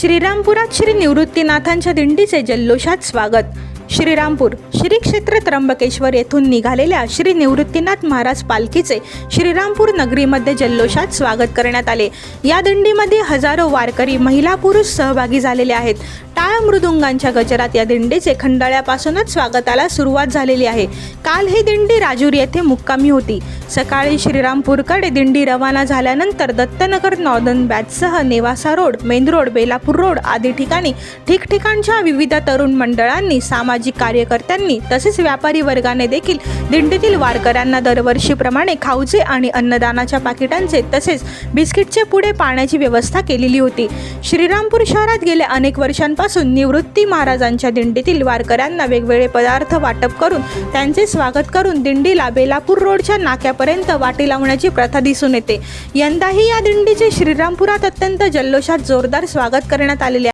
श्रीरामपुरात श्री निवृत्तीनाथांच्या दिंडीचे जल्लोषात स्वागत. श्रीरामपूर श्री क्षेत्र त्र्यंबकेश्वर येथून निघालेल्या श्री निवृत्तीनाथ महाराज पालखीचे श्रीरामपूर नगरीमध्ये जल्लोषात स्वागत करण्यात आले. या दिंडीमध्ये हजारो वारकरी महिला पुरुष सहभागी झालेले आहेत. टाळ मृदुंगांच्या गजरात या दिंडीचे खंडाळ्यापासूनच स्वागताला सुरुवात झालेली आहे. काल ही दिंडी राजूर येथे मुक्कामी होती. सकाळी श्रीरामपूरकडे दिंडी रवाना झाल्यानंतर Dattanagar northern बॅचसह Nevasa road main road Belapur road आदी ठिकाणी ठिकठिकाणच्या विविध तरुण मंडळांनी सामाजिक कार्यकर्त्यांनी तसेच व्यापारी वर्गाने देखील दिंडीतील वारकऱ्यांना दरवर्षीप्रमाणे खाऊचे आणि अन्नदानाच्या पाकिटांचे तसेच बिस्किटचे पुढे पाण्याची व्यवस्था केलेली होती. श्रीरामपूर शहरात गेल्या अनेक वर्षांपासून निवृत्ती महाराजांच्या दिंडीतील वारकऱ्यांना वेगवेगळे पदार्थ वाटप करून त्यांचे स्वागत करून दिंडीला बेलापूर रोडच्या नाक्यापर्यंत वाटी लावण्याची प्रथा दिसून येते. यंदाही या दिंडीचे श्रीरामपुरात अत्यंत जल्लोषात जोरदार स्वागत करण्यात आलेले